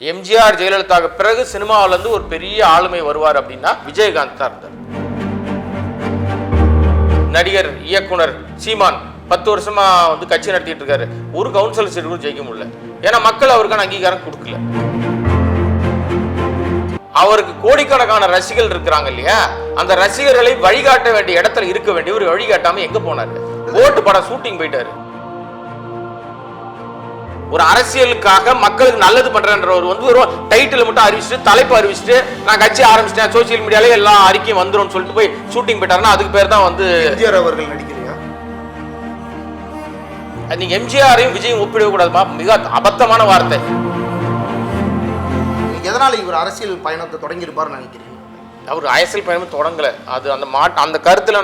எம்ஜிஆர் ஜெயலலிதாவுக்கு பிறகு சினிமாவுல இருந்து ஒரு பெரிய ஆளுமை வருவார் அப்படின்னா விஜயகாந்த் தான் இருந்தார். நடிகர் இயக்குனர் சீமான் பத்து வருஷமா வந்து கட்சி நடத்திட்டு இருக்காரு. ஒரு கவுன்சிலர் சீட் கூட ஜெயிக்க முடியல. ஏன்னா மக்கள் அவருக்கான அங்கீகாரம் கொடுக்கல. அவருக்கு கோடிக்கணக்கான ரசிகர்கள் இருக்கிறாங்க இல்லையா? அந்த ரசிகர்களை வழிகாட்ட வேண்டிய இடத்துல இருக்க வேண்டிய ஒரு வழிகாட்டாம எங்க போனாரு? ஓட்டு படம் ஷூட்டிங் போயிட்டாரு. ஒரு அரசியலுக்காக மக்களுக்கு நல்லது பண்றன்றவர் வந்து ஒரு டைட்டில் மட்டும் அறிவிச்சுட்டு தலைப்பு அறிவிச்சுட்டு நான் கட்சி ஆரம்பிச்சிட்டேன் சோசியல் மீடியாலே எல்லா அறிக்கையும் வந்துரும்னு சொல்லிட்டு போய் ஷூட்டிங் போயிட்டாருன்னா அதுக்கு பேர் தான் வந்து எம்ஜிஆர் அவர்கள் நடிக்கலையா? நீங்க எம்ஜிஆரையும் விஜயும் ஒப்பிடவே கூடாதுமா மிக அபத்தமான வார்த்தை. எதனால இவர் அரசியல் பயணத்தை தொடங்கியிருப்பாருன்னு நினைக்கிறீங்க? அவர் அரசியல் பயணம் தொடங்கல. அது அந்த மாட்டு அந்த கருத்துல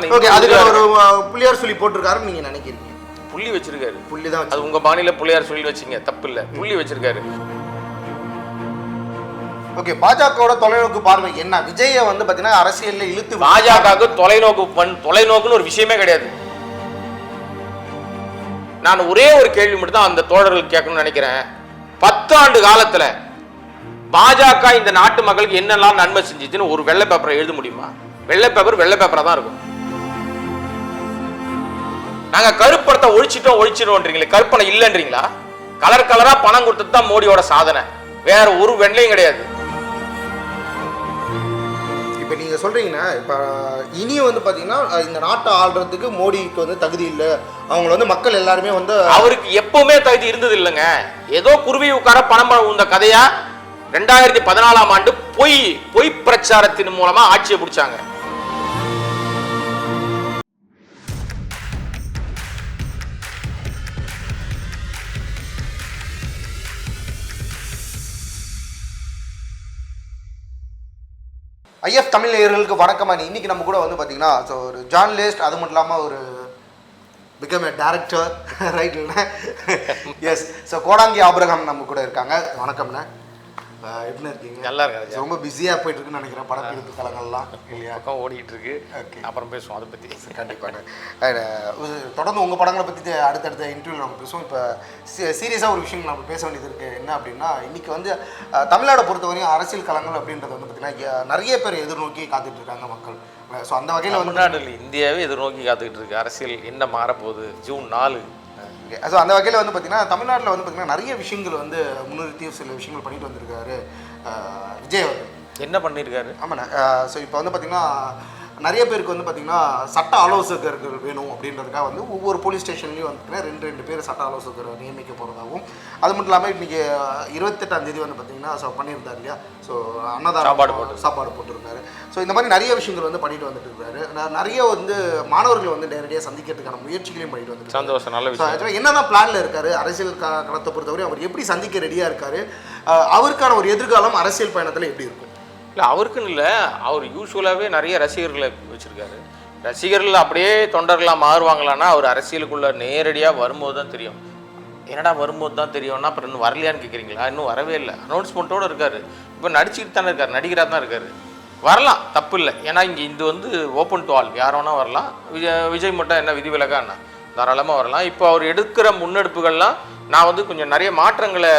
புள்ளியார் சொல்லி போட்டிருக்காருன்னு நீங்க நினைக்கிறீங்க. புள்ளி வச்சிருக்காரு. புள்ளி தான் அது உங்க பாணியில புள்ளியார் சொல்லி வச்சீங்க. தப்பு இல்ல புள்ளி வச்சிருக்காரு. ஓகே பாஜகவோட தொலைநோக்கு பார்வை என்ன? விஜய வந்து பாத்தீங்கன்னா அரசியல்ல இழுத்து பாஜகவுக்கு தொலைநோக்கு பண் தொலைநோக்குன்னு ஒரு விஷயமே கிடையாது. நான் ஒரே ஒரு கேள்வி மட்டும் தான் அந்த தோழர்களுக்கு கேட்கணும்னு நினைக்கிறேன். பத்தாண்டு காலத்துல பாஜக இந்த நாட்டு மக்களுக்கு என்னெல்லாம் நன்மை செஞ்சுச்சுன்னு ஒரு வெள்ளை பேப்பரை எழுத முடியுமா? வெள்ளை பேப்பர் வெள்ளை பேப்பரா தான் இருக்கும். நாங்க கருப்பணத்தை ஒழிச்சிட்டோம் ஒழிச்சிட்டோம்ன்றீங்களே கருப்பணம் இல்லைன்றீங்களா? கலர் கலரா பணம் கொடுத்தது தான் மோடியோட சாதனை. வேற ஒரு வெள்ளையும் கிடையாது. இப்போ நீங்க சொல்றீங்கன்னா இப்போ இனி வந்து பாத்தீங்கன்னா அஹ், இந்த நாட்டை ஆள்றதுக்கு மோடிக்கு வந்து தகுதி இல்லை. அவங்கள வந்து மக்கள் எல்லாருமே வந்து அவருக்கு எப்பவுமே தகுதி இருந்தது இல்லைங்க. ஏதோ குருவி உட்கார பணம் உந்த கதையா ரெண்டாயிரத்தி பதினாலாம் ஆண்டு பொய் பொய் பிரச்சாரத்தின் மூலமா ஆட்சியை பிடிச்சாங்க. ஐஎஃப் தமிழ் நேயர்களுக்கு வணக்கம். அணி இன்னைக்கு நம்ம கூட வந்து பாத்தீங்கன்னா ஸோ ஒரு ஜேர்னலிஸ்ட் அது மட்டும் இல்லாமல் ஒரு become a director right yes so Kodangi Abraham நம்ம கூட இருக்காங்க. வணக்கம்ண்ணே. எப்படி இருக்கீங்க? நல்லா இருக்காது ரொம்ப பிஸியாக போயிட்டு இருக்குன்னு நினைக்கிறேன் படப்பிடிப்பு தலங்கள்லாம் இல்லையா? பக்கம் ஓடிட்டு இருக்கு Okay. அப்புறம் பேசுவோம் அதை பத்தி. கண்டிப்பாக தொடர்ந்து உங்கள் படங்களை பற்றி அடுத்தடுத்த இன்டர்வியூ நம்ம பேசுவோம். இப்போ சீரியஸாக ஒரு விஷயம் நம்ம பேச வேண்டியது இருக்குது என்ன அப்படின்னா இன்றைக்கி வந்து தமிழ்நாடை பொறுத்தவரையும் அரசியல் களங்கள் அப்படின்றது வந்து பார்த்திங்கன்னா நிறைய பேர் எதிர்நோக்கி காத்துட்டு இருக்காங்க மக்கள். ஸோ அந்த வகையில் வந்து தமிழ்நாடு இல்லை, இந்தியாவே எதிர்நோக்கி காத்துக்கிட்டு இருக்கு அரசியல் என்ன மாறப்போகுது. ஜூன் நாலு ஸோ அந்த வகையில் வந்து பார்த்திங்கன்னா தமிழ்நாட்டில் வந்து பார்த்திங்கன்னா நிறைய விஷயங்கள் வந்து முன்னிறுத்தி சில விஷயங்கள் பண்ணிட்டு வந்திருக்காரு விஜய் அவர்கள். என்ன பண்ணியிருக்காரு ஆமாண்ணே. ஸோ இப்போ வந்து பார்த்திங்கன்னா நிறைய பேருக்கு வந்து பார்த்திங்கன்னா சட்ட ஆலோசகர்கள் வேணும் அப்படின்றதுக்காக வந்து ஒவ்வொரு போலீஸ் ஸ்டேஷன்லையும் வந்து ரெண்டு ரெண்டு பேர் சட்ட ஆலோசகர் நியமிக்க போகிறதாகவும் அது மட்டும் இல்லாமல் இன்றைக்கி இருபத்தெட்டாம் தேதி வந்து பார்த்திங்கன்னா ஸோ பண்ணியிருந்தார் இல்லையா? ஸோ அன்னதானம் சாப்பாடு போட்டு. சாப்பாடு போட்டிருந்தாரு ஸோ இந்த மாதிரி நிறைய விஷயங்கள் வந்து பண்ணிட்டு வந்துட்டு இருக்காரு. நிறைய வந்து மாணவர்களை வந்து நேரடியாக சந்திக்கிறதுக்கான முயற்சிகளையும் பண்ணிட்டு வந்துட்டு. சந்தோஷம் நல்ல விஷயம். என்னதான் பிளான்ல இருக்காரு? அரசியல் களத்தை பொறுத்தவரை அவர் எப்படி சந்திக்க ரெடியாக இருக்காரு? அவருக்கான ஒரு எதிர்காலம் அரசியல் பயணத்தில் எப்படி இருக்கும்? இல்லை அவருக்குன்னு இல்லை. அவர் யூஸ்வலாகவே நிறைய ரசிகர்களை வச்சுருக்காரு. ரசிகர்கள் அப்படியே தொண்டர்களாக மாறுவாங்களான்னா அவர் அரசியலுக்குள்ளே நேரடியாக வரும்போது தான் தெரியும். என்னடா வரும்போது தான் தெரியும்னா அப்புறம் இன்னும் வரலையான்னு கேட்குறீங்களா இன்னும் வரவே இல்லை. அனௌன்ஸ்மெண்ட்டோடு இருக்காரு. இப்போ நடிச்சுக்கிட்டு தானே இருக்கார். நடிகராக தான் இருக்காரு. வரலாம். தப்பு இல்லை. ஏன்னா இங்கே இது வந்து ஓப்பன் டு ஆல் யார் வேணால் வரலாம். விஜய் விஜய் மட்டும் என்ன விதிவிலக்கா என்ன? தாராளமாக வரலாம். இப்போ அவர் எடுக்கிற முன்னெடுப்புகள்லாம் நான் வந்து கொஞ்சம் நிறைய மாற்றங்களை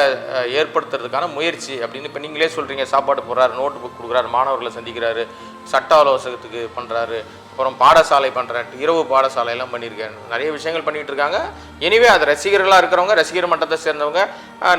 ஏற்படுத்துறதுக்கான முயற்சி அப்படின்னு இப்போ நீங்களே சொல்கிறீங்க சாப்பாடு போடுறாரு நோட்டு புக் கொடுக்குறாரு மாணவர்களை சந்திக்கிறாரு சட்ட ஆலோசகத்துக்கு பண்ணுறாரு அப்புறம் பாடசாலை பண்ணுறேன் இரவு பாடசாலை எல்லாம் பண்ணியிருக்கேன் நிறைய விஷயங்கள் பண்ணிகிட்டு இருக்காங்க எனிவே அது ரசிகர்களாக இருக்கிறவங்க ரசிகர் மட்டத்தை சேர்ந்தவங்க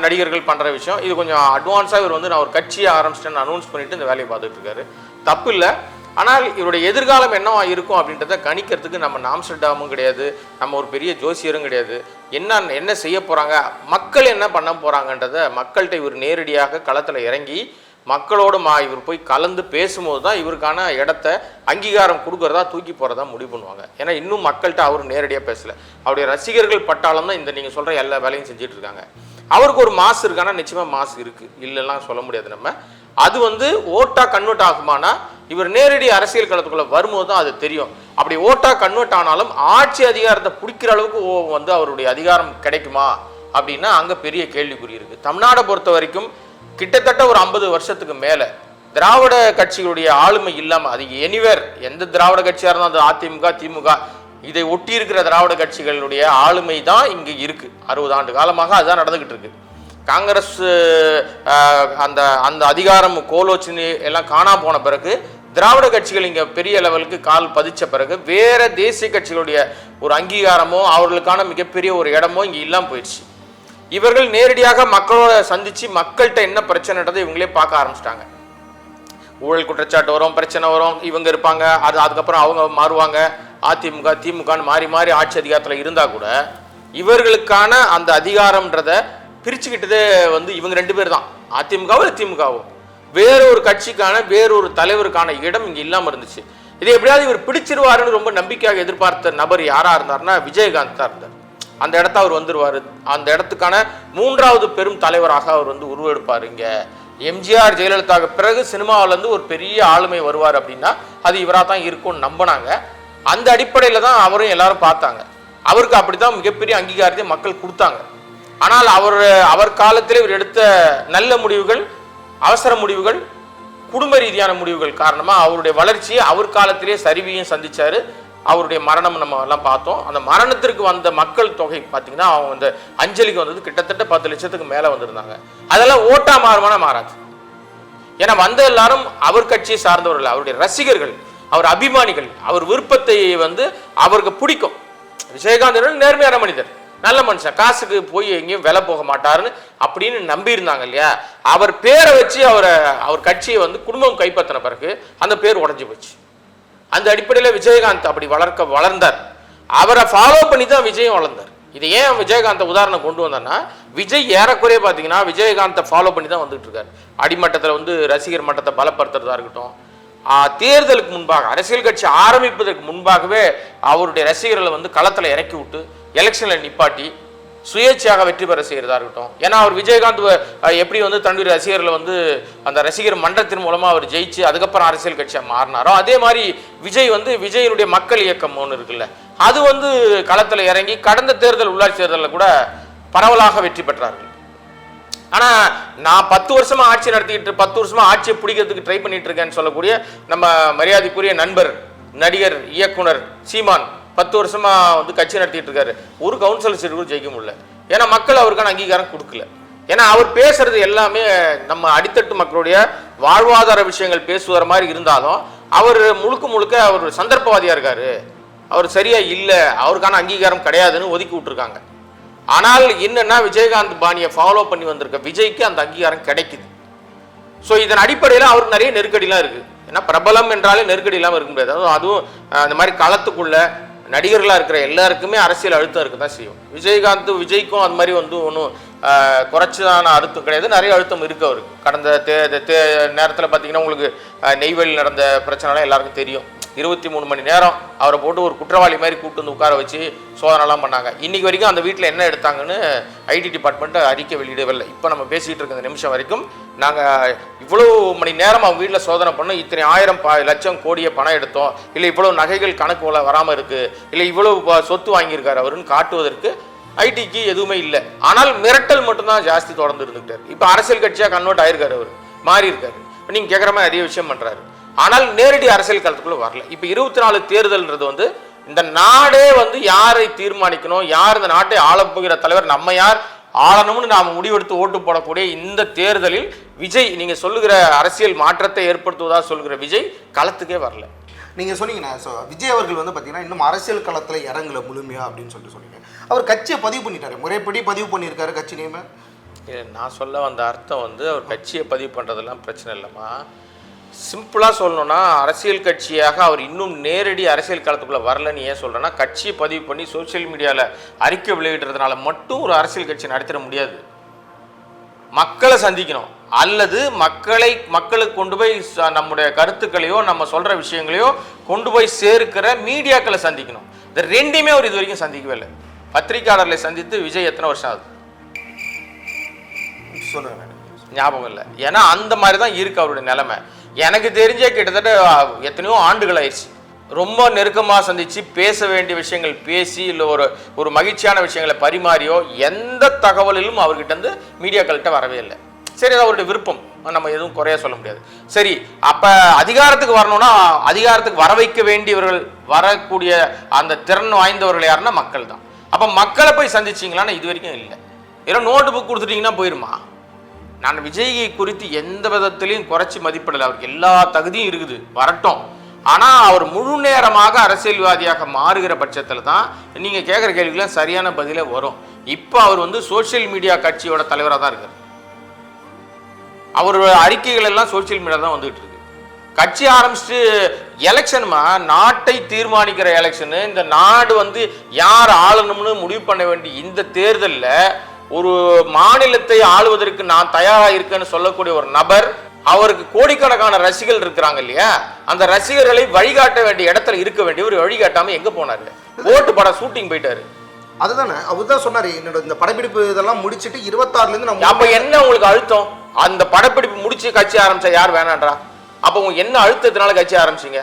நடிகர்கள் பண்ணுற விஷயம். இது கொஞ்சம் அட்வான்ஸாக இவர் வந்து நான் ஒரு கட்சியை ஆரம்பிச்சிட்டேன்னு அனௌன்ஸ் பண்ணிட்டு இந்த வேலையை பார்த்துட்டு இருக்காரு தப்பு இல்லை. ஆனால் இவருடைய எதிர்காலம் என்னவா இருக்கும் அப்படின்றத கணிக்கிறதுக்கு நம்ம நாம்ஸ்டர்டாமும் கிடையாது நம்ம ஒரு பெரிய ஜோசியரும் கிடையாது. என்ன என்ன செய்ய போகிறாங்க மக்கள் என்ன பண்ண போகிறாங்கன்றத மக்கள்கிட்ட இவர் நேரடியாக களத்தில் இறங்கி மக்களோடு மா இவர் போய் கலந்து பேசும்போது தான் இவருக்கான இடத்த அங்கீகாரம் கொடுக்குறதா தூக்கி போகிறதா முடிவு பண்ணுவாங்க. ஏன்னா இன்னும் மக்கள்கிட்ட அவர் நேரடியாக பேசலை. அவருடைய ரசிகர்கள் பட்டாளம் தான் இந்த நீங்கள் சொல்கிற எல்லா வேலையும் செஞ்சுட்டு இருக்காங்க. அவருக்கு ஒரு மாசு இருக்கானா? நிச்சயமாக மாசு இருக்குது இல்லைலாம் சொல்ல முடியாது நம்ம. அது வந்து ஓட்டா கன்வெர்ட் ஆகுமானா இவர் நேரடி அரசியல் களத்துக்குள்ள வரும்போது தான் அது தெரியும். அப்படி ஓட்டா கன்வெர்ட் ஆனாலும் ஆட்சி அதிகாரத்தை பிடிக்கிற அளவுக்கு வந்து அவருடைய அதிகாரம் கிடைக்குமா? அப்படின்னா அங்கே பெரிய கேள்விக்குறி இருக்கு. தமிழ்நாடை பொறுத்த வரைக்கும் கிட்டத்தட்ட ஒரு ஐம்பது வருஷத்துக்கு மேலே திராவிட கட்சிகளுடைய ஆளுமை இல்லாமல் அது எனிவேர் எந்த திராவிட கட்சியாக இருந்தாலும் அது அதிமுக திமுக இதை ஒட்டி இருக்கிற திராவிட கட்சிகளுடைய ஆளுமை தான் இங்கே இருக்குது அறுபது ஆண்டு காலமாக அதுதான் நடந்துக்கிட்டு இருக்கு. காங்கிரஸ் அந்த அந்த அதிகாரம் கோலோச்சினி எல்லாம் காணா போன பிறகு திராவிட கட்சிகள் இங்கே பெரிய லெவலுக்கு கால் பதிச்ச பிறகு வேற தேசிய கட்சிகளுடைய ஒரு அங்கீகாரமோ அவர்களுக்கான மிகப்பெரிய ஒரு இடமோ இங்கே இல்லாமல் போயிடுச்சு. இவர்கள் நேரடியாக மக்களோட சந்திச்சு மக்கள்கிட்ட என்ன பிரச்சனைன்றதை இவங்களே பார்க்க ஆரம்பிச்சிட்டாங்க. ஊழல் குற்றச்சாட்டு வரும் பிரச்சனை வரும் இவங்க இருப்பாங்க அது அதுக்கப்புறம் அவங்க மாறுவாங்க அதிமுக திமுகன்னு மாறி மாறி ஆட்சி அதிகாரத்தில் இருந்தால் கூட இவர்களுக்கான அந்த அதிகாரம்ன்றத பிரிச்சுக்கிட்டதே வந்து இவங்க ரெண்டு பேர் தான் அதிமுகவும் திமுகவும். வேறொரு கட்சிக்கான வேறொரு தலைவருக்கான இடம் இங்கே இல்லாமல் இருந்துச்சு. இதை எப்படியாவது இவர் பிடிச்சிருவாருன்னு ரொம்ப நம்பிக்கையாக எதிர்பார்த்த நபர் யாராக இருந்தார்னா விஜயகாந்த் தான் இருந்தார். அந்த இடத்த அவர் வந்துடுவார் அந்த இடத்துக்கான மூன்றாவது பெரும் தலைவராக அவர் வந்து உருவெடுப்பார் இங்கே. எம்ஜிஆர் ஜெயலலிதாவுக்கு பிறகு சினிமாவிலேருந்து ஒரு பெரிய ஆளுமை வருவார் அப்படின்னா அது இவராக தான் இருக்கும்னு நம்பினாங்க. அந்த அடிப்படையில் தான் அவரும் எல்லாரும் பார்த்தாங்க. அவருக்கு அப்படி தான் மிகப்பெரிய அங்கீகாரத்தை மக்கள் கொடுத்தாங்க. ஆனால் அவர் அவர் காலத்தில் இவர் எடுத்த நல்ல முடிவுகள் அவசர முடிவுகள் குடும்ப ரீதியான முடிவுகள் காரணமாக அவருடைய வளர்ச்சியை அவர் காலத்திலே சரிவையும் சந்தித்தார் அவருடைய மரணம் நம்ம எல்லாம் பார்த்தோம். அந்த மரணத்திற்கு வந்த மக்கள் தொகை பார்த்தீங்கன்னா அவங்க அந்த அஞ்சலிக்கு வந்தது கிட்டத்தட்ட பத்து லட்சத்துக்கு மேலே வந்திருந்தாங்க. அதெல்லாம் ஓட்டா மாறுமான மாறாது. ஏன்னா வந்த எல்லாரும் அவர் கட்சியை சார்ந்தவர்கள் அவருடைய ரசிகர்கள் அவர் அபிமானிகள் அவர் விருப்பத்தை வந்து அவருக்கு பிடிக்கும். விஜயகாந்த் நேர்மையான மனிதர். நல்ல மனுஷன் காசுக்கு போய் எங்கேயும் விலை போக மாட்டாருன்னு அப்படின்னு நம்பியிருந்தாங்க இல்லையா? அவர் பேரை வச்சு அவரை அவர் கட்சியை வந்து குடும்பம் கைப்பற்றின பிறகு அந்த பேர் உடஞ்சி போச்சு. அந்த அடிப்படையில் விஜயகாந்த் அப்படி வளர்க்க வளர்ந்தார். அவரை ஃபாலோ பண்ணி தான் விஜயும் வளர்ந்தார். இது ஏன் விஜயகாந்தை உதாரணம் கொண்டு வந்தேன்னா விஜய் ஏறக்குறைய பார்த்தீங்கன்னா விஜயகாந்தை ஃபாலோ பண்ணி தான் வந்துட்டு இருக்காரு. அடிமட்டத்தில் வந்து ரசிகர் மட்டத்தை பலப்படுத்துறதா இருக்கட்டும். தேர்தலுக்கு முன்பாக அரசியல் கட்சி ஆரம்பிப்பதற்கு முன்பாகவே அவருடைய ரசிகர்களை வந்து களத்தில் இறக்கி விட்டு எலெக்ஷனில் நிப்பாட்டி சுயேட்சையாக வெற்றி பெற செய்கிறதா இருக்கட்டும். ஏன்னா அவர் விஜயகாந்த் எப்படி வந்து தன்னுடைய ரசிகர்களை வந்து அந்த ரசிகர் மன்றத்தின் மூலமாக அவர் ஜெயிச்சு அதுக்கப்புறம் அரசியல் கட்சியாக மாறினாரோ அதே மாதிரி விஜய் வந்து விஜயனுடைய மக்கள் இயக்கம் ஒன்று இருக்குல்ல அது வந்து களத்தில் இறங்கி கடந்த தேர்தல் உள்ளாட்சி தேர்தலில் கூட பரவலாக வெற்றி பெற்றார்கள். ஆனால் நான் பத்து வருஷமாக ஆட்சி நடத்திக்கிட்டு பத்து வருஷமாக ஆட்சியை பிடிக்கிறதுக்கு ட்ரை பண்ணிட்டு இருக்கேன்னு சொல்லக்கூடிய நம்ம மரியாதைக்குரிய நண்பர் நடிகர் இயக்குனர் சீமான் பத்து வருஷமா வந்து கட்சி நடத்திட்டு இருக்காரு. ஒரு கவுன்சிலர் சீட் கூட ஜெயிக்க முடியல. ஏன்னா மக்கள் அவருக்கான அங்கீகாரம் கொடுக்கல. ஏன்னா அவர் பேசுறது எல்லாமே நம்ம அடித்தட்டு மக்களுடைய வாழ்வாதார விஷயங்கள் பேசுகிற மாதிரி இருந்தாலும் அவர் முழுக்க முழுக்க அவர் சந்தர்ப்பவாதியா இருக்காரு. அவர் சரியா இல்லை அவருக்கான அங்கீகாரம் கிடையாதுன்னு ஒதுக்கி விட்டுருக்காங்க. ஆனால் என்னன்னா விஜயகாந்த் பாணியை ஃபாலோ பண்ணி வந்திருக்க விஜய்க்கு அந்த அங்கீகாரம் கிடைக்குது. ஸோ இதன் அடிப்படையில் அவருக்கு நிறைய நெருக்கடிலாம் இருக்கு. ஏன்னா பிரபலம் என்றாலே நெருக்கடி இல்லாமல் இருக்க முடியாது. அதுவும் அந்த மாதிரி களத்துக்குள்ள நடிகர்களாக இருக்கிற எல்லாருக்குமே அரசியல் அழுத்தம் இருக்க தான் செய்யும். விஜயகாந்த் விஜய்க்கும் அது மாதிரி வந்து ஒன்றும் குறைச்சதான அழுத்தம் கிடையாது. நிறைய அழுத்தம் இருக்கு அவருக்கு. கடந்த தே தே நேரத்தில் பார்த்தீங்கன்னா உங்களுக்கு நெய்வேலி நடந்த பிரச்சனைலாம் எல்லாருக்கும் தெரியும். இருபத்தி மூணு மணி நேரம் அவரை போட்டு ஒரு குற்றவாளி மாதிரி கூப்பிட்டு வந்து உட்கார வச்சு சோதனைலாம் பண்ணாங்க. இன்னைக்கு வரைக்கும் அந்த வீட்டில் என்ன எடுத்தாங்கன்னு ஐடி டிபார்ட்மெண்ட்டை அறிக்கை வெளியிடவில்லை. இப்போ நம்ம பேசிகிட்டு இருக்க இந்த நிமிஷம் வரைக்கும் நாங்கள் இவ்வளோ மணி நேரம் அவங்க வீட்டில் சோதனை பண்ணோம் இத்தனை ஆயிரம் பா லட்சம் கோடியை பணம் எடுத்தோம். இல்லை இவ்வளோ நகைகள் கணக்கு வராமல் இருக்குது இல்லை இவ்வளோ சொத்து வாங்கியிருக்காரு அவருன்னு காட்டுவதற்கு ஐடிக்கு எதுவுமே இல்லை. ஆனால் மிரட்டல் மட்டும்தான் ஜாஸ்தி தொடர்ந்து இருந்துக்கிட்டார் இப்போ அரசியல் கட்சியாக கன்வெர்ட் ஆயிருக்காரு அவர். மாறி இருக்காரு இப்போ நீங்கள் கேட்குற மாதிரி நிறைய விஷயம் பண்ணுறாரு ஆனால் நேரடி அரசியல் களத்துக்குள்ள வரல. இப்போ இருபத்தி நாலு தேர்தல்ன்றது வந்து இந்த நாடே வந்து யாரை தீர்மானிக்கணும் யார் இந்த நாட்டை ஆளப்போகிற தலைவர் நம்ம யார் ஆளணும்னு நாம் முடிவெடுத்து ஓட்டு போடக்கூடிய இந்த தேர்தலில் விஜய் நீங்கள் சொல்லுகிற அரசியல் மாற்றத்தை ஏற்படுத்துவதா சொல்கிற விஜய் களத்துக்கே வரல. நீங்கள் சொன்னீங்கண்ணா ஸோ விஜய் அவர்கள் வந்து பார்த்தீங்கன்னா இன்னும் அரசியல் களத்தில் இறங்கல முழுமையா அப்படின்னு சொல்லிட்டு சொன்னீங்க. அவர் கட்சியை பதிவு பண்ணிட்டாரு. முறைப்படி பதிவு பண்ணியிருக்காரு கட்சி நேம. நான் சொல்ல வந்த அர்த்தம் வந்து அவர் கட்சியை பதிவு பண்ணுறதெல்லாம் பிரச்சனை இல்லைம்மா. சிம்பிளாக சொல்லணும்னா அரசியல் கட்சியாக அவர் இன்னும் நேரடி அரசியல் களத்துக்குள்ளே வரலன்னு ஏன் சொல்கிறேன்னா கட்சியை பதிவு பண்ணி சோஷியல் மீடியாவில் அறிக்கை வெளியிடுறதுனால மட்டும் ஒரு அரசியல் கட்சி நடத்திட முடியாது. மக்களை சந்திக்கணும். அல்லது மக்களை மக்களுக்கு கொண்டு போய் நம்முடைய கருத்துக்களையோ நம்ம சொல்கிற விஷயங்களையோ கொண்டு போய் சேர்க்கிற மீடியாக்களை சந்திக்கணும். இந்த ரெண்டையுமே அவர் இது வரைக்கும் சந்திக்கவே இல்லை. பத்திரிக்கையாளர்களை சந்தித்து விஜய் எத்தனை வருஷம் ஆகுது? சொல்லுங்க ஞாபகம் இல்லை. ஏன்னா அந்த மாதிரி தான் இருக்கு அவருடைய நிலைமை. எனக்கு தெரிஞ்சே கிட்டத்தட்ட எத்தனையோ ஆண்டுகள் ஆயிடுச்சு. ரொம்ப நெருக்கமாக சந்தித்து பேச வேண்டிய விஷயங்கள் பேசி இல்லை ஒரு ஒரு மகிழ்ச்சியான விஷயங்களை பரிமாறியோ எந்த தகவலிலும் அவர்கிட்ட இருந்து மீடியாக்கள்கிட்ட வரவே இல்லை. சரி அது அவருடைய விருப்பம். நம்ம எதுவும் குறைய சொல்ல முடியாது. சரி அப்போ அதிகாரத்துக்கு வரணும்னா அதிகாரத்துக்கு வர வைக்க வேண்டியவர்கள் வரக்கூடிய அந்த திறன் வாய்ந்தவர்கள் யாருன்னா மக்கள் தான். அப்போ மக்களை போய் சந்திச்சிங்களான்னு இது வரைக்கும் இல்லை. ஏன்னா நோட்டு புக் கொடுத்துட்டிங்கன்னா போயிருமா? நான் விஜயை குறித்து எந்த விதத்திலையும் குறைச்சி மதிப்பிடலை. அவருக்கு எல்லா தகுதியும் இருக்குது. வரட்டும். ஆனால் அவர் முழு நேரமாக அரசியல்வாதியாக மாறுகிற பட்சத்தில் தான் நீங்கள் கேட்குற கேள்விக்கெல்லாம் சரியான பதிலே வரும். இப்போ அவர் வந்து சோஷியல் மீடியா கட்சியோட தலைவராக தான் இருக்கார். அவரோட அறிக்கைகள் எல்லாம் சோஷியல் மீடியா தான் வந்துகிட்டு இருக்கு. கட்சி ஆரம்பிச்சுட்டு எலெக்ஷனுமா நாட்டை தீர்மானிக்கிற எலெக்ஷனு இந்த நாடு வந்து யார் ஆளணும்னு முடிவு பண்ண வேண்டிய இந்த தேர்தலில் ஒரு மாநிலத்தை ஆளுவதற்கு நான் தயாராக இருக்கேன்னு சொல்லக்கூடிய ஒரு நபர் அவருக்கு கோடிக்கணக்கான ரசிகர்கள் இருக்கிறாங்க இல்லையா? அந்த ரசிகர்களை வழிகாட்ட வேண்டிய இடத்துல இருக்க வேண்டிய வழிகாட்டாம எங்க போனாரு? ஓட்டு படம் ஷூட்டிங் போயிட்டாரு. அதுதானே அவர் தான் சொன்னார் என்னோட இந்த படப்பிடிப்பு இதெல்லாம் முடிச்சிட்டு இருபத்தாறுலேருந்து நான் அப்ப என்ன உங்களுக்கு அழுத்தம்? அந்த படப்பிடிப்பு முடிச்சு கட்சி ஆரம்பிச்சா யார் வேணான்றா? அப்ப உங்க என்ன அழுத்தத்தினால கட்சி ஆரம்பிச்சீங்க?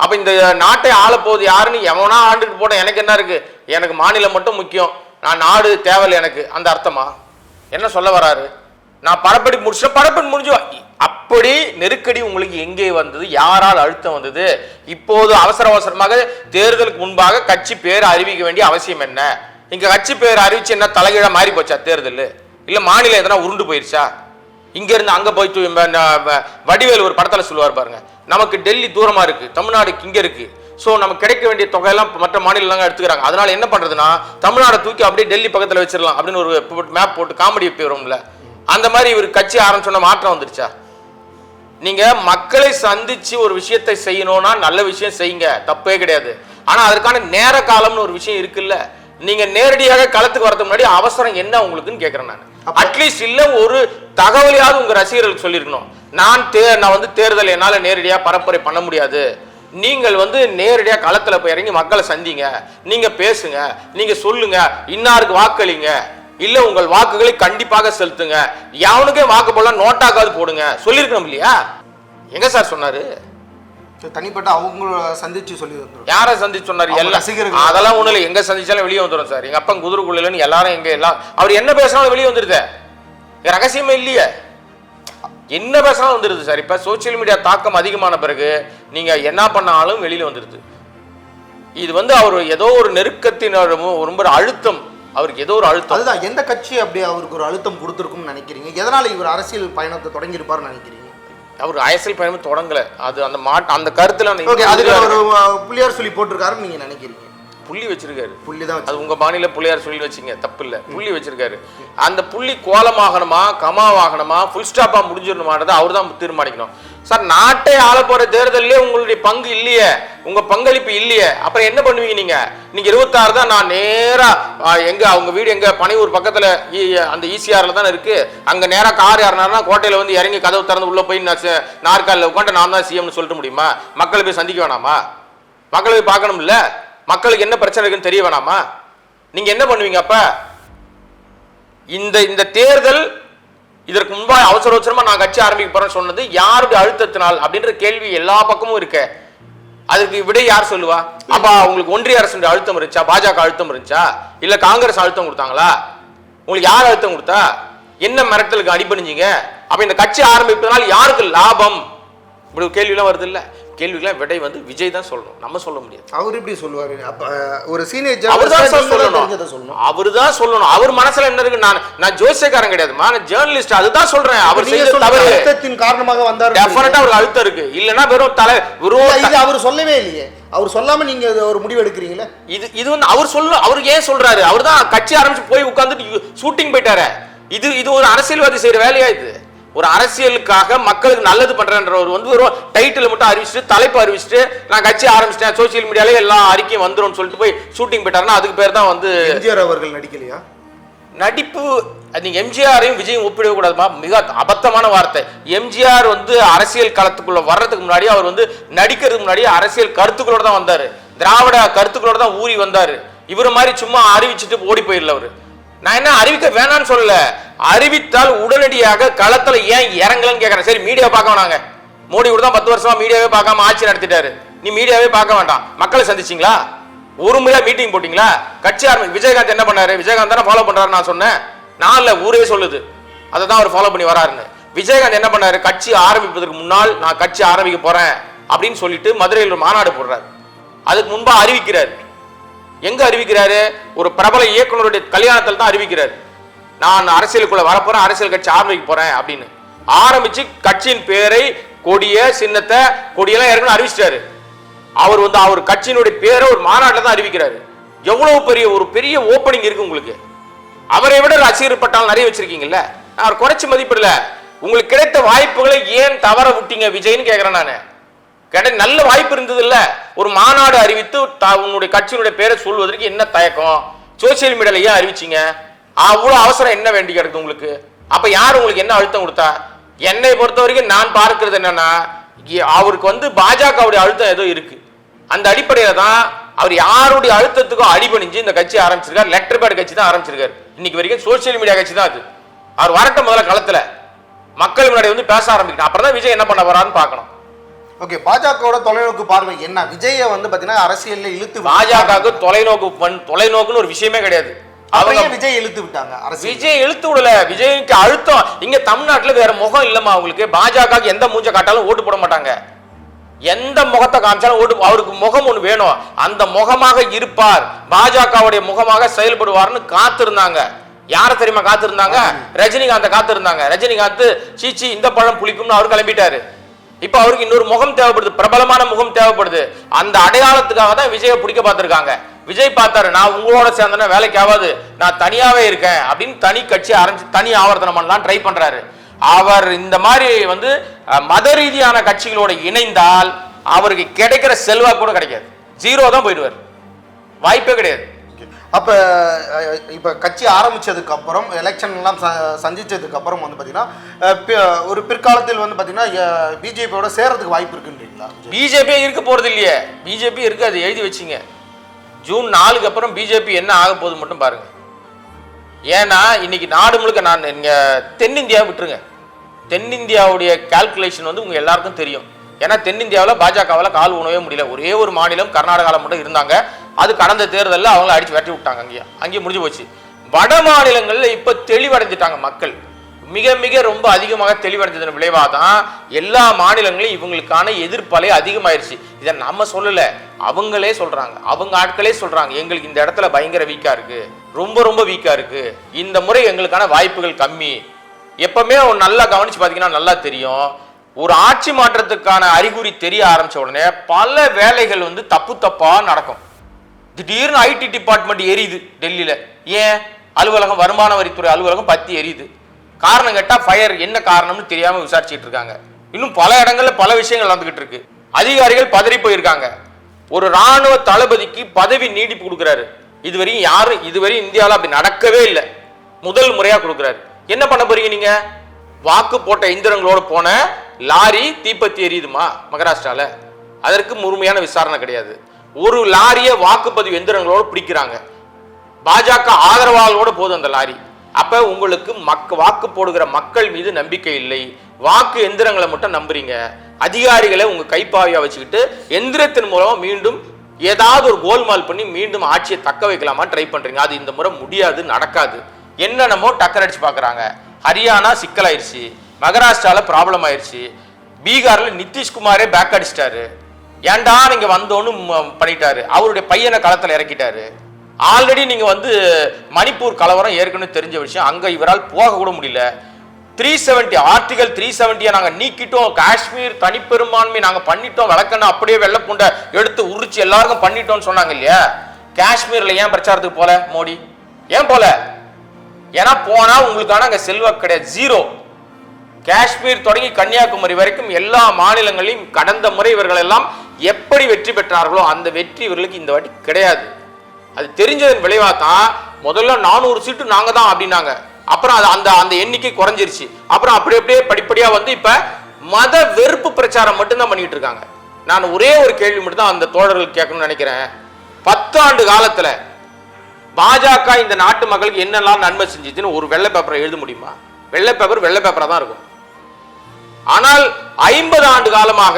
அப்ப இந்த நாட்டை ஆளப்போகுது யாருன்னு எவனா ஆண்டுட்டு போட எனக்கு என்ன இருக்கு? எனக்கு மாநிலம் மட்டும் முக்கியம். நான் நாடு தேவையில்லை எனக்கு. அந்த அர்த்தமா? என்ன சொல்ல வராரு? நான் படப்படி முடிச்ச படப்பிடிப்பு முடிஞ்சு அப்படி நெருக்கடி உங்களுக்கு எங்கே வந்தது? யாரால் அழுத்தம் வந்தது? இப்போது அவசர அவசரமாக தேர்தலுக்கு முன்பாக கட்சி பேர் அறிவிக்க வேண்டிய அவசியம் என்ன? இங்க கட்சி பேர் அறிவிச்சு என்ன தலைகீழா மாறி போச்சா தேர்தல்? இல்ல மாநிலம் எதனா உருண்டு போயிருச்சா? இங்க இருந்து அங்க போயிட்டு வடிவேலு ஒரு படத்துல சொல்லுவார் பாருங்க. நமக்கு டெல்லி தூரமா இருக்கு தமிழ்நாடு இங்க இருக்கு. சோ நமக்கு கிடைக்க வேண்டிய தொகையெல்லாம் மற்ற மாநிலங்கள் எடுத்துக்கிறாங்க. அதனால என்ன பண்றதுன்னா தமிழ்நாடை தூக்கி அப்படியே டெல்லி பக்கத்துல வச்சிடலாம் அப்படின்னு ஒரு மேப் போட்டு காமெடி வரும்ல அந்த மாதிரி இவர் கட்சி ஆரம்பிச்சோன்னா மாற்றம் வந்துருச்சா? நீங்க மக்களை சந்திச்சு ஒரு விஷயத்தை செய்யணும்னா நல்ல விஷயம் செய்யுங்க. தப்பே கிடையாது. ஆனா அதற்கான நேர காலம்னு ஒரு விஷயம் இருக்குல்ல. நீங்க நேரடியாக களத்துக்கு வரதுக்கு முன்னாடி அவசரம் என்ன உங்களுக்குன்னு கேக்குறேன் நான். அட்லீஸ்ட் இல்ல ஒரு தகவலையாவது உங்க ரசிகர்களுக்கு சொல்லியிருக்கணும். நான் தே நான் வந்து தேர்தல் என்னால நேரடியா பரப்புரை பண்ண முடியாது. நீங்கள் வந்து நேரடியா களத்துல போய் இறங்கி மக்களை சந்திங்க. நீங்க பேசுங்க. நீங்க சொல்லுங்க. இன்னாருக்கு வாக்களிங்க. இல்ல உங்கள் வாக்குகளை கண்டிப்பாக செலுத்துங்க. எவனுக்கே வாக்கு போடலாம் நோட்டாக்காவது போடுங்க. சொல்லியிருக்கணும் இல்லையா? எங்க சார் சொன்னாரு? தனிப்பட்ட அவங்கள சந்திச்சு சொல்லி யாரை சந்திச்சு சொன்னாரு? எல்லாம் ரசிகர்கள். அதெல்லாம் ஒண்ணு இல்லை. எங்க சந்திச்சாலும் வெளியே வந்துடும் சார். எங்க அப்பன் குதிரைக்குள்ளன்னு எல்லாரும் எங்க எல்லாம் அவர் என்ன பேசினாலும் வெளியே வந்துருதே. ரகசியமே இல்லையே. என்ன பேசினாலும் வந்துருது சார். இப்ப சோஷியல் மீடியா தாக்கம் அதிகமான பிறகு நீங்க என்ன பண்ணாலும் வெளியில வந்துருது. இது வந்து அவர் ஏதோ ஒரு நெருக்கத்தின் ரொம்ப அழுத்தம். அவருக்கு ஏதோ ஒரு அழுத்தம். அதுதான் எந்த கட்சி அப்படி அவருக்கு ஒரு அழுத்தம் கொடுத்துருக்கும்னு நினைக்கிறீங்க? எதனால இவர் அரசியல் பயணத்தை தொடங்கியிருப்பாருன்னு நினைக்கிறீங்க? அவர் அரசியல் பயணம் தொடங்கல. அது அந்த மாட்டு அந்த கருத்துல அந்த புள்ளியார் சொல்லி போட்டிருக்காருன்னு நீங்க நினைக்கிறீங்க. புள்ளி வச்சிருக்காரு. புள்ளி தான் அது உங்க மாநில புள்ளியார் சொல்லி வச்சீங்க தப்பு இல்ல புள்ளி வச்சிருக்காரு. அந்த புள்ளி கோலமாகணுமா கமாவாகணுமா ஃபுல் ஸ்டாப்பா முடிஞ்சிடணுமான்றதை அவர் தான் தீர்மானிக்கணும். சார் நாட்டை ஆள போற தேர்தல்லே உங்களுடைய பங்கு இல்லையே உங்க பங்களிப்பு இல்லையே அப்புறம் என்ன பண்ணுவீங்க நீங்க? நீங்க இருபத்தாறு தான் நான் நேரா எங்க அவங்க வீடு எங்க பனையூர் பக்கத்துல அந்த ஈசிஆர்ல தானே இருக்கு. அங்க நேரா கார் யாருனாருன்னா கோட்டையில வந்து இறங்கி கதவு திறந்து உள்ள போய் நாற்காலில் உட்காந்து நான் தான் சிஎம்னு சொல்லிட்டு முடியுமா? மக்களை போய் சந்திக்க வேணாமா? மக்களை போய் பார்க்கணும்ல? மக்களுக்கு என்ன பிரச்சனை இருக்குன்னு தெரிய வேணாமா? நீங்க என்ன பண்ணுவீங்க அப்ப? இந்த இந்த தேர்தல் இதற்கு முன்பாக அவசர அவசரமா நான் கட்சி ஆரம்பிக்க போறேன்னு சொன்னது யாருடைய அழுத்தத்தினால் அப்படின்ற கேள்வி எல்லா பக்கமும் இருக்க. அதுக்கு விட யார் சொல்லுவா? அப்பா உங்களுக்கு ஒன்றிய அரசு அழுத்தம் இருந்துச்சா? பாஜக அழுத்தம் இருந்துச்சா? இல்ல காங்கிரஸ் அழுத்தம் கொடுத்தாங்களா? உங்களுக்கு யார் அழுத்தம் கொடுத்தா? என்ன மிரட்டலுக்கு அடிபணிஞ்சீங்க? அப்ப இந்த கட்சி ஆரம்பிப்பதனால் யாருக்கு லாபம்? இப்படி ஒரு கேள்விலாம் வருது இல்ல. கேள்விக்கெல்லாம் விடை வந்து விஜய் தான் சொல்லணும். நம்ம சொல்ல முடியாது. அவர் எப்படி சொல்லுவாரு? ஒரு சீனியர் அவர் தான் சொல்லணும். அவர் தான் சொல்லணும். அவர் மனசுல என்ன இருக்கு? நான் நான் ஜோசியக்காரன் கிடையாதுமா? நான் ஜேர்னலிஸ்ட் அதுதான் சொல்றேன். அவர் செய்த தவறு. அழுத்தத்தின் காரணமாக வந்தாரு டெஃபினட்டா அவருக்கு அழுத்தம் இருக்கு. இல்லனா வெறும் தலை வெறும் இது அவர் சொல்லவே இல்லையே. அவர் சொல்லாம நீங்க ஒரு முடிவு எடுக்கிறீங்களே? இது இது வந்து அவர் சொல்ல அவருக்கு ஏன் சொல்றாரு? அவர் தான் கட்சி ஆரம்பிச்சு போய் உட்கார்ந்துட்டு ஷூட்டிங் போயிட்டாரு. இது இது ஒரு அரசியல்வாதி செய்யற வேலையா இது? ஒரு அரசியலுக்காக மக்களுக்கு நல்லது பண்றேன்றவர் வந்து ஒரு டைட்டில் மட்டும் அறிவிச்சுட்டு தலைப்பு அறிவிச்சுட்டு நான் கட்சி ஆரம்பிச்சிட்டேன் சோசியல் மீடியால எல்லா அறிக்கையும் வந்துரும்னு சொல்லிட்டு போய் ஷூட்டிங் போயிட்டாருன்னா அதுக்கு பேர் தான் வந்து எம்ஜிஆர் அவர்கள் நடிக்கலையா? நடிப்பு நீங்க எம்ஜிஆரையும் விஜயும் ஒப்பிடவே கூடாதுமா மிக அபத்தமான வார்த்தை. எம்ஜிஆர் வந்து அரசியல் களத்துக்குள்ள வர்றதுக்கு முன்னாடி அவர் வந்து நடிக்கிறதுக்கு முன்னாடி அரசியல் கருத்துக்களோட தான் வந்தாரு. திராவிட கருத்துக்களோட தான் ஊறி வந்தாரு. இவர மாதிரி சும்மா அறிவிச்சுட்டு ஓடி போயிடல அவரு. நான் என்ன அறிவிக்க வேணாம்னு சொல்லல. அறிவித்தால் உடனடியாக களத்தில் ஏன் இறங்கலன்னு கேட்குறேன் சரி மீடியா பார்க்க வேணாங்க. மோடி கூட தான் பத்து வருஷமா மீடியாவே பார்க்காம ஆட்சி நடத்திட்டாரு. நீ மீடியாவே பார்க்க வேண்டாம். மக்களை சந்திச்சீங்களா? ஒரு முறை மீட்டிங் போட்டிங்களா? கட்சி ஆரம்பி விஜயகாந்த் என்ன பண்ணாரு? விஜயகாந்த் தானே ஃபாலோ பண்றாரு நான் சொன்னேன். நான் ஊரே சொல்லுது. அதை தான் அவர் ஃபாலோ பண்ணி வராருன்னு. விஜயகாந்த் என்ன பண்ணாரு? கட்சி ஆரம்பிப்பதற்கு முன்னால் நான் கட்சி ஆரம்பிக்க போறேன் அப்படின்னு சொல்லிட்டு மதுரையில் ஒரு மாநாடு போடுறாரு. அதுக்கு முன்பாக அறிவிக்கிறார். எங்க அறிவிக்கிறாரு? ஒரு பிரபல இயக்குனருடைய கல்யாணத்தில் தான் அறிவிக்கிறார். நான் அரசியலுக்குள்ள வரப்போறேன் அரசியல் கட்சி ஆரம்பிக்க போறேன் அப்படின்னு. ஆரம்பிச்சு கட்சியின் பேரை கொடிய சின்னத்தை கொடியெல்லாம் ஏற்கனவே அறிவிச்சிட்டாரு. அவர் வந்து அவர் கட்சியினுடைய பேரை ஒரு மாநாட்டில் தான் அறிவிக்கிறாரு. எவ்வளவு பெரிய ஒரு பெரிய ஓப்பனிங் இருக்கு உங்களுக்கு. அவரை விட ரசிகர் பட்டால் நிறைய வச்சிருக்கீங்கல்ல? நான் அவர் குறைச்சி மதிப்பிடல. உங்களுக்கு கிடைத்த வாய்ப்புகளை ஏன் தவற விட்டீங்க விஜய்னு கேட்கிறேன் நான். கிடை நல்ல வாய்ப்பு இருந்தது இல்லை ஒரு மாநாடு அறிவித்து த- உங்களுடைய கட்சியினுடைய பேரை சொல்வதற்கு என்ன தயக்கம்? சோசியல் மீடியாவில் ஏன் அறிவிச்சீங்க? அவ்வளோ அவசரம் என்ன வேண்டி கிடக்குது உங்களுக்கு? அப்போ யார் உங்களுக்கு என்ன அழுத்தம் கொடுத்தா? என்னை பொறுத்த வரைக்கும் நான் பார்க்கறது என்னன்னா அவருக்கு வந்து பாஜகவுடைய அழுத்தம் ஏதோ இருக்கு. அந்த அடிப்படையில் தான் அவர் யாருடைய அழுத்தத்துக்கும் அடிபணிஞ்சு இந்த கட்சி ஆரம்பிச்சிருக்காரு. லெட்டர் பேட் கட்சி தான் ஆரம்பிச்சிருக்காரு. இன்னைக்கு வரைக்கும் சோசியல் மீடியா கட்சி தான் அது. அவர் வரட்டும் முதல்ல களத்தில். மக்கள் முன்னாடி வந்து பேச ஆரம்பிக்கணும். அப்புறம் தான் விஜய் என்ன பண்ண போறான்னு பார்க்கணும். ஓகே பாஜகவோட தொலைநோக்கு பார்வை என்ன? விஜயை வந்து பாத்தீங்கன்னா அரசியல்ல இழுத்து பாஜகவுக்கு தொலைநோக்கு பண்- தொலைநோக்குன்னு ஒரு விஷயமே கிடையாது. அவங்க விஜய் இழுத்து விட்டாங்க அரசியல் விஜய் இழுத்து விடல. விஜய்க்கு அழுத்தம். இங்க தமிழ்நாட்டுல வேற முகம் இல்லம்மா அவங்களுக்கு. பாஜகவுக்கு எந்த மூஞ்ச காட்டாலும் ஓட்டு போட மாட்டாங்க. எந்த முகத்தை காமிச்சாலும் ஓட்டு அவருக்கு முகம் ஒண்ணு வேணும். அந்த முகமாக இருப்பார். பாஜகவுடைய முகமாக செயல்படுவார்னு காத்திருந்தாங்க. யார தெரியுமா காத்திருந்தாங்க? ரஜினிகாந்த காத்திருந்தாங்க. ரஜினிகாந்த் சீச்சி இந்த பழம் புளிக்கும்னு அவர் கிளம்பிட்டாரு. இப்ப அவருக்கு இன்னொரு முகம் தேவைப்படுது பிரபலமான முகம் தேவைப்படுது. அந்த அடையாளத்துக்காக தான் விஜயை பிடிக்க பார்த்திருக்காங்க. விஜய் பார்த்தாரு நான் உங்களோட சேர்ந்தனா வேலைக்கு ஆகாது நான் தனியாவே இருக்கேன் அப்படின்னு தனி கட்சி ஆரம்பிச்சு தனி ஆவர்த்தனம் பண்ணலாம் ட்ரை பண்றாரு. அவர் இந்த மாதிரி வந்து மத ரீதியான கட்சிகளோட இணைந்தால் அவருக்கு கிடைக்கிற செல்வாக்கு கூட கிடைக்காது. ஜீரோ தான் போயிடுவார். வாய்ப்பே கிடையாது. அப்போ இப்போ கட்சி ஆரம்பித்ததுக்கப்புறம் எலெக்ஷன்லாம் ச- சந்தித்ததுக்கப்புறம் வந்து பார்த்தீங்கன்னா ஒரு பிற்காலத்தில் வந்து பார்த்தீங்கன்னா பிஜேபியோட சேர்றதுக்கு வாய்ப்பு இருக்குன்றீங்களா பிஜேபியே இருக்க போகிறது இல்லையே. பிஜேபி இருக்குது அது எழுதி வச்சுங்க. ஜூன் நாலுக்கு அப்புறம் பிஜேபி என்ன ஆக போகுது மட்டும் பாருங்கள் ஏன்னா இன்னைக்கு நாடு முழுக்க நான் இங்கே தென்னிந்தியா விட்டுருங்க. தென்னிந்தியாவுடைய கால்குலேஷன் வந்து உங்கள் எல்லாருக்கும் தெரியும். ஏன்னா தென்னிந்தியாவில் பாஜகவால் கால் உணவே முடியல. ஒரே ஒரு மாநிலம் கர்நாடகாவில் மட்டும் இருந்தாங்க. அது கடந்த தேர்தலில் அவங்கள அடிச்சு வெட்டி விட்டாங்க அங்கேயே. அங்கேயே முடிஞ்சு போச்சு. வட மாநிலங்களில் இப்போ தெளிவடைஞ்சிட்டாங்க மக்கள். மிக மிக ரொம்ப அதிகமாக தெளிவடைஞ்சதன் விளைவாக தான் எல்லா மாநிலங்களையும் இவங்களுக்கான எதிர்ப்பலை அதிகமாயிருச்சு. இதை நம்ம சொல்லலை. அவங்களே சொல்கிறாங்க அவங்க ஆட்களே சொல்கிறாங்க எங்களுக்கு இந்த இடத்துல பயங்கர வீக்காக இருக்குது ரொம்ப ரொம்ப வீக்காக இருக்குது இந்த முறை எங்களுக்கான வாய்ப்புகள் கம்மி. எப்பவுமே நல்லா கவனித்து பார்த்தீங்கன்னா நல்லா தெரியும். ஒரு ஆட்சி மாற்றத்துக்கான அறிகுறி தெரிய ஆரம்பிச்ச உடனே பல வேலைகள் வந்து தப்பு தப்பா நடக்கும். திடீர்னு ஐடி டிபார்ட்மெண்ட் எரியுது டெல்லியில. ஏன்? அலுவலகம் வருமான வரித்துறை அலுவலகம் பத்தி எரியுது. காரணம் கேட்டா ஃபயர் என்ன காரணம்னு தெரியாம விசாரிச்சுட்டு இருக்காங்க. இன்னும் பல இடங்கள்ல பல விஷயங்கள் நடந்துகிட்டு இருக்கு. அதிகாரிகள் பதறி போயிருக்காங்க. ஒரு ராணுவ தளபதிக்கு பதவி நீடிப்பு கொடுக்குறாரு. இதுவரையும் யாரும் இதுவரையும் இந்தியாவில் அப்படி நடக்கவே இல்லை. முதல் முறையா கொடுக்குறாரு. என்ன பண்ண போறீங்க நீங்க? வாக்கு போட்ட இந்திரங்களோட போன லாரி தீப்பத்தி எரியுதுமா மகாராஷ்டிரால? அதற்கு முழுமையான விசாரணை கிடையாது. ஒரு லாரியை வாக்குப்பதிவு எந்திரங்களோடு பிடிக்கிறாங்க. பாஜக ஆதரவாளோட போதும் அந்த லாரி. அப்ப உங்களுக்கு மக் வாக்கு போடுகிற மக்கள் மீது நம்பிக்கை இல்லை. வாக்கு எந்திரங்களை மட்டும் நம்புறீங்க. அதிகாரிகளை உங்க கைப்பாவியா வச்சுக்கிட்டு எந்திரத்தின் மூலமா மீண்டும் ஏதாவது ஒரு கோல்மால் பண்ணி மீண்டும் ஆட்சியை தக்க வைக்கலாமா ட்ரை பண்றீங்க. அது இந்த முறை முடியாது நடக்காது. என்னென்னமோ டக்கர் அடிச்சு பாக்குறாங்க. ஹரியானா சிக்கலாயிருச்சு. மகாராஷ்டிராவில் ப்ராப்ளம் ஆயிருச்சு. பீகாரில் நிதிஷ்குமாரே பேக் அடிச்சிட்டாரு. ஏன்டா நீங்கள் வந்தோன்னு ம- பண்ணிட்டாரு. அவருடைய பையனை களத்தில் இறக்கிட்டாரு. ஆல்ரெடி நீங்கள் வந்து மணிப்பூர் கலவரம் ஏற்கனவே தெரிஞ்ச விஷயம். அங்கே இவரால் போக கூட முடியல. த்ரீ செவன்ட்டி ஆர்டிகல் த்ரீ செவன்ட்டியை நாங்கள் நீக்கிட்டோம். காஷ்மீர் தனிப்பெரும்பான்மை நாங்கள் பண்ணிட்டோம். விளக்கணும் அப்படியே வெள்ளப்பூண்டை எடுத்து உரிச்சு எல்லாருக்கும் பண்ணிட்டோம்னு சொன்னாங்க இல்லையா? காஷ்மீரில் ஏன் பிரச்சாரத்துக்கு போல மோடி? ஏன் போல? ஏன்னா போனால் உங்களுக்கான அங்கே செல்வாக்கு கிடையாது. ஜீரோ காஷ்மீர் தொடங்கி கன்னியாகுமரி வரைக்கும் எல்லா மாநிலங்களையும் கடந்த முறை இவர்கள் எல்லாம் எப்படி வெற்றி பெற்றார்களோ அந்த வெற்றி இவர்களுக்கு இந்த வாட்டி கிடையாது. அது தெரிஞ்சதன் விளைவா தான் முதல்ல நானூறு சீட்டு நாங்க தான் அப்படின்னாங்க. அப்புறம் அது அந்த அந்த எண்ணிக்கை குறைஞ்சிருச்சு. அப்புறம் அப்படி அப்படியே படிப்படியா வந்து இப்ப மத வெறுப்பு பிரச்சாரம் மட்டும்தான் பண்ணிட்டு இருக்காங்க. நான் ஒரே ஒரு கேள்வி மட்டும் தான் அந்த தோழர்கள் கேட்கணும்னு நினைக்கிறேன். பத்தாண்டு காலத்துல பாஜக இந்த நாட்டு மக்களுக்கு என்னெல்லாம் நன்மை செஞ்சுச்சுன்னு ஒரு வெள்ளை பேப்பரை எழுத முடியுமா? வெள்ளை பேப்பர் வெள்ளை பேப்பரா தான் இருக்கும். ஆனால் ஐம்பது ஆண்டு காலமாக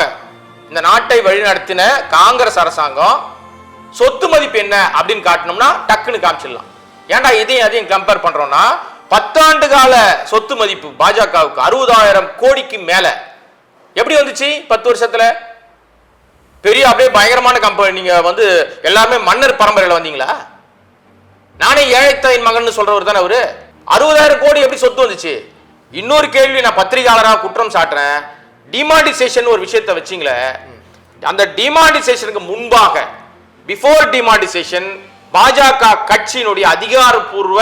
இந்த நாட்டை வழிநடத்தின காங்கிரஸ் அரசாங்கம் சொத்து மதிப்பு என்ன அப்படின்னு காட்டணும்னா டக்குன்னு காமிச்சிடலாம். ஏன்டா இதையும் அதையும் கம்பேர் பண்றோம்னா பத்தாண்டு கால சொத்து மதிப்பு பாஜகவுக்கு அறுபதாயிரம் கோடிக்கு மேல. எப்படி வந்துச்சு பத்து வருஷத்துல? பெரிய அப்படியே பயங்கரமான கம்பெனி நீங்க வந்து எல்லாமே மன்னர் பரம்பரையில வந்தீங்களா? நானே ஏழைத்தாயின் மகன் சொல்றவர் தானே அவரு. அறுபதாயிரம் கோடி எப்படி சொத்து வந்துச்சு? இன்னொரு கேள்வி நான் பத்திரிகையாளராக குற்றம் சாட்டுறேன். டிமாண்டிசேஷன் ஒரு விஷயத்தை வச்சிங்களே அந்த டிமாண்டிசேஷனுக்கு முன்பாக பிஃபோர் டிமாண்டிசேஷன் பாஜக கட்சியினுடைய அதிகாரப்பூர்வ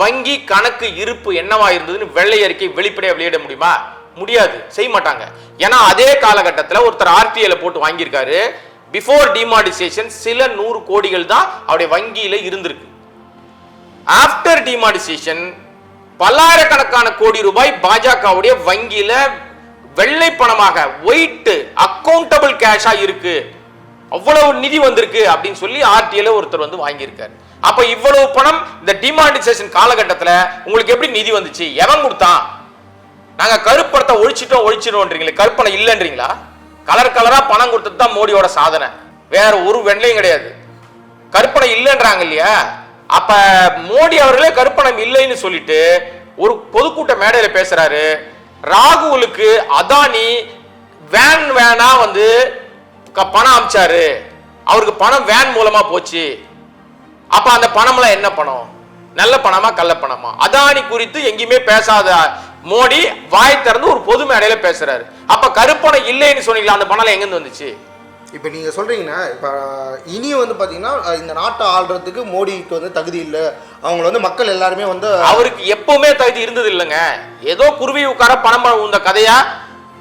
வங்கி கணக்கு இருப்பு என்னவா இருந்ததுன்னு வெள்ளை அறிக்கை வெளிப்படையாக வெளியிட முடியுமா? முடியாது. செய்ய மாட்டாங்க. ஏன்னா அதே காலகட்டத்தில் ஒருத்தர் ஆர்டிஐல போட்டு வாங்கியிருக்காரு. பிஃபோர் டிமாண்டிசேஷன் சில நூறு கோடிகள் தான் அவருடைய வங்கியில இருந்திருக்கு. ஆஃப்டர் டிமானிசேஷன் பல்லாயிரக்கணக்கான கோடி ரூபாய் பாஜகவுடைய வங்கியில வெள்ளை பணமாக ஒயிட் அக்கௌண்டபிள் கேஷா இருக்கு. அவ்வளவு நிதி வந்திருக்கு அப்படின்னு சொல்லி ஆர்டிஎல ஒருத்தர் வந்து வாங்கியிருக்காரு. அப்ப இவ்வளவு பணம் இந்த டிமானிசேஷன் காலகட்டத்தில் உங்களுக்கு எப்படி நிதி வந்துச்சு? எவன் கொடுத்தான் நாங்க கருப்பணத்தை ஒழிச்சிட்டோம் ஒழிச்சிட்டோம்ன்றீங்களே கருப்பணம் இல்லைன்றீங்களா? கலர் கலரா பணம் கொடுத்தது தான் மோடியோட சாதனை. வேற ஒரு வெண்ணையும் கிடையாது. கற்பனை இல்லைன்றாங்க இல்லையா? அப்ப மோடி அவர்களே கருப்பணம் இல்லைன்னு சொல்லிட்டு ஒரு பொதுக்கூட்ட மேடையில பேசுறாரு. ராகுலுக்கு அதானி வேன் வேனா வந்து க- பணம் அமிச்சாரு. அவருக்கு பணம் வேன் மூலமா போச்சு. அப்ப அந்த பணம்லாம் என்ன பணம்? நல்ல பணமா கள்ள பணமா? அதானி குறித்து எங்கேயுமே பேசாத மோடி வாய் திறந்து ஒரு பொது மேடையில பேசுறாரு. அப்ப கருப்பணம் இல்லைன்னு சொன்னீங்களா அந்த பணம் எங்கிருந்து வந்துச்சு? இப்போ நீங்கள் சொல்கிறீங்கன்னா இப்போ இனி வந்து பார்த்தீங்கன்னா இந்த நாட்டை ஆள்றதுக்கு மோடிக்கு வந்து தகுதி இல்லை. அவங்கள வந்து மக்கள் எல்லாருமே வந்து அவருக்கு எப்பவுமே தகுதி இருந்தது இல்லைங்க. ஏதோ குருவி உட்கார பணம் உந்த கதையா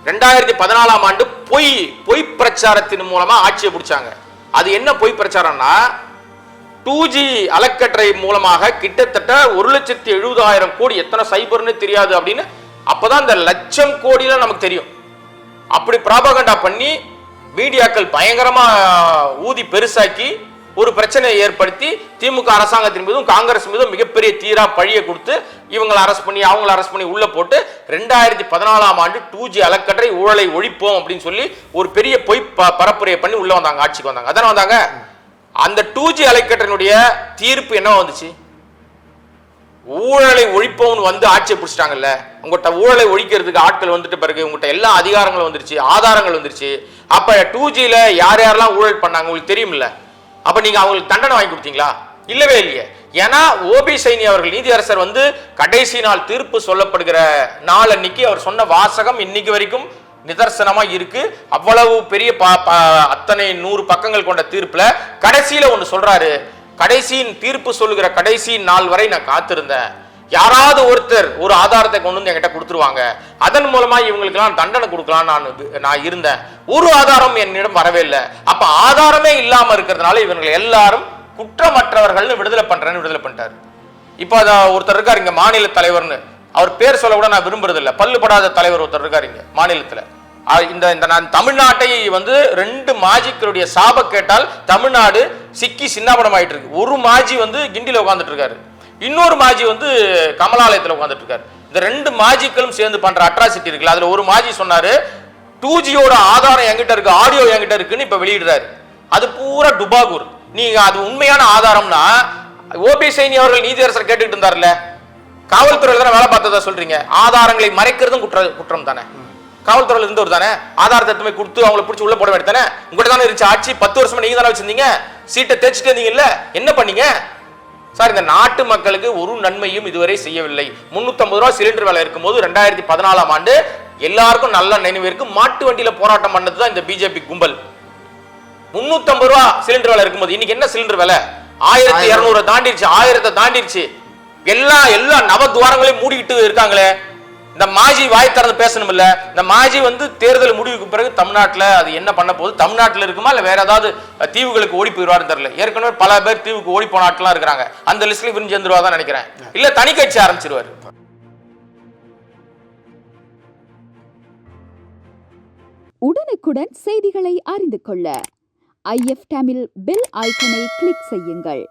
ரெண்டாயிரத்தி பதினாலாம் ஆண்டு பொய் பொய் பிரச்சாரத்தின் மூலமா ஆட்சியை பிடிச்சாங்க. அது என்ன பொய் பிரச்சாரம்னா டூ ஜி அலக்கற்றை மூலமாக கிட்டத்தட்ட ஒரு லட்சத்தி எழுபதாயிரம் கோடி எத்தனை சைபர்னு தெரியாது அப்படின்னு அப்போதான் இந்த லட்சம் கோடிலாம் நமக்கு தெரியும். அப்படி ப்ராபகண்டா பண்ணி மீடியாக்கள் பயங்கரமாக ஊதி பெருசாக்கி ஒரு பிரச்சனையை ஏற்படுத்தி திமுக அரசாங்கத்தின் மீதும் காங்கிரஸ் மீதும் மிகப்பெரிய தீரா பழியை கொடுத்து இவங்களை அரெஸ்ட் பண்ணி அவங்கள அரெஸ்ட் பண்ணி உள்ளே போட்டு ரெண்டாயிரத்தி பதினாலாம் ஆண்டு டூ ஜி அலக்கற்றை ஊழலை ஒழிப்போம் அப்படின்னு சொல்லி ஒரு பெரிய பொய் ப- பரப்புரையை பண்ணி உள்ளே வந்தாங்க ஆட்சிக்கு வந்தாங்க. அதானே வந்தாங்க அந்த டூ ஜி அலைக்கற்றனுடைய தீர்ப்பு என்ன வந்துச்சு? ஊழலை ஒழிப்பவன் வந்து ஆட்சியை பிடிச்சிட்டாங்கல்ல? உங்கள்கிட்ட ஊழலை ஒழிக்கிறதுக்கு ஆட்கள் வந்துட்டு பிறகு உங்கள்கிட்ட எல்லா அதிகாரங்களும் வந்துருச்சு ஆதாரங்கள் வந்துருச்சு. அப்போ டூ ஜியில் யார் யாரெல்லாம் ஊழல் பண்ணாங்க உங்களுக்கு தெரியுமில்ல அப்போ நீங்கள் அவங்களுக்கு தண்டனை வாங்கி கொடுத்தீங்களா? இல்லவே இல்லையே. ஏன்னா ஓபி சைனி அவர்கள் நீதியரசர் வந்து கடைசி நாள் தீர்ப்பு சொல்லப்படுகிற நாள் அன்னைக்கு அவர் சொன்ன வாசகம் இன்னைக்கு வரைக்கும் நிதர்சனமா இருக்கு. அவ்வளவு பெரிய அத்தனை நூறு பக்கங்கள் கொண்ட தீர்ப்புல கடைசியில ஒன்று சொல்றாரு. கடைசியின் தீர்ப்பு சொல்லுகிற கடைசி நாள் வரை நான் காத்திருந்தேன். யாராவது ஒருத்தர் ஒரு ஆதாரத்தை கொண்டு வந்து என்கிட்ட கொடுத்துருவாங்க. அதன் மூலமா இவங்களுக்கெல்லாம் தண்டனை கொடுக்கலாம் நான் நான் இருந்தேன். ஒரு ஆதாரம் என்னிடம் வரவே இல்லை. அப்ப ஆதாரமே இல்லாம இருக்கிறதுனால இவங்களை எல்லாரும் குற்றமற்றவர்கள்னு விடுதலை பண்றேன்னு விடுதலை பண்ணிட்டாரு. இப்போ அதை ஒருத்தர் இருக்காரு இங்க மாநில தலைவர்னு. அவர் பேர் சொல்ல கூட நான் விரும்புறது இல்லை பல்லுபடாத தலைவர் ஒருத்தர் இருக்காரு இங்க மாநிலத்துல. இந்த இந்த நான் தமிழ்நாட்டை வந்து ரெண்டு மாஜிக்களுடைய சாப கேட்டால் தமிழ்நாடு சிக்கி சின்னாபடம் ஆகிட்டு இருக்கு ஒரு மாஜி வந்து கிண்டியில் உட்காந்துட்டு இருக்காரு இன்னொரு மாஜி வந்து கமலாலயத்தில் உட்காந்துட்டு இருக்காரு இந்த ரெண்டு மாஜிக்களும் சேர்ந்து பண்ற அட்ராசிட்டி இருக்குல்ல அதுல ஒரு மாஜி சொன்னாரு டூ ஜியோட ஆதாரம் என்கிட்ட இருக்கு ஆடியோ என்கிட்ட இருக்குன்னு இப்ப வெளியிடுறாரு. அது பூரா டுபாகூர். நீங்க அது உண்மையான ஆதாரம்னா ஓபி சைனி அவர்கள் நீதியரசர் கேட்டுக்கிட்டு இருந்தார்ல காவல்துறையில தானே வேலை பார்த்ததா சொல்றீங்க? ஆதாரங்களை மறைக்கிறதும் குற்ற குற்றம் தானே. காவல்துறையில இருந்தவர் தானே ஆதாரத்தை போய் கொடுத்து அவங்கள பிடிச்சி உள்ள போட வேண்டியது தானே. உங்கள்கிட்ட தானே இருந்துச்சு ஆட்சி பத்து வருஷமா நீங்க தானே வச்சிருந்தீங்க சீட்டை தேய்ச்சிட்டு இருந்தீங்கல்ல என்ன பண்ணீங்க? சார் இந்த நாட்டு மக்களுக்கு ஒரு நன்மையும் இதுவரை செய்யவில்லை. 350 ரூபாய் சிலிண்டர் விலை இருக்கும்போது ரெண்டாயிரத்தி பதினாலாம் ஆண்டு எல்லாருக்கும் நல்ல நினைவு இருக்கு. மாட்டு வண்டியில போராட்டம் பண்ணது தான் இந்த பிஜேபி கும்பல். 350 ரூபா சிலிண்டர் விலை இருக்கும்போது இன்னைக்கு என்ன சிலிண்டர் விலை? ஆயிரத்தி இருநூறு தாண்டிடுச்சு ஆயிரத்தை தாண்டிடுச்சு எல்லா எல்லா நவ துவாரங்களையும் மூடிக்கிட்டு இருக்காங்களே. இந்த மாஜி வாய் திறந்து பேசணும் இல்ல இந்த மாஜி வந்து தேர்தல் முடிவுக்கு பிறகு தமிழ்நாட்டுல அது என்ன பண்ண போகுது? தமிழ்நாட்டுல இருக்குமா? இல்ல வேற ஏதாவது தீவுகளுக்கு ஓடி போயிடுவாருன்னு தெரியல. ஏற்கனவே பல பேர் தீவுக்கு ஓடி போன ஆட்கள்லாம் இருக்கிறாங்க. அந்த லிஸ்ட்ல இவரும் சேர்ந்துருவா தான் நினைக்கிறேன். இல்ல தனி கட்சி ஆரம்பிச்சிருவாரு. உடனுக்குடன் செய்திகளை அறிந்து கொள்ள. ஐஎஃப் தமிழ் பெல் ஐக்கனை கிளிக் செய்யுங்கள்.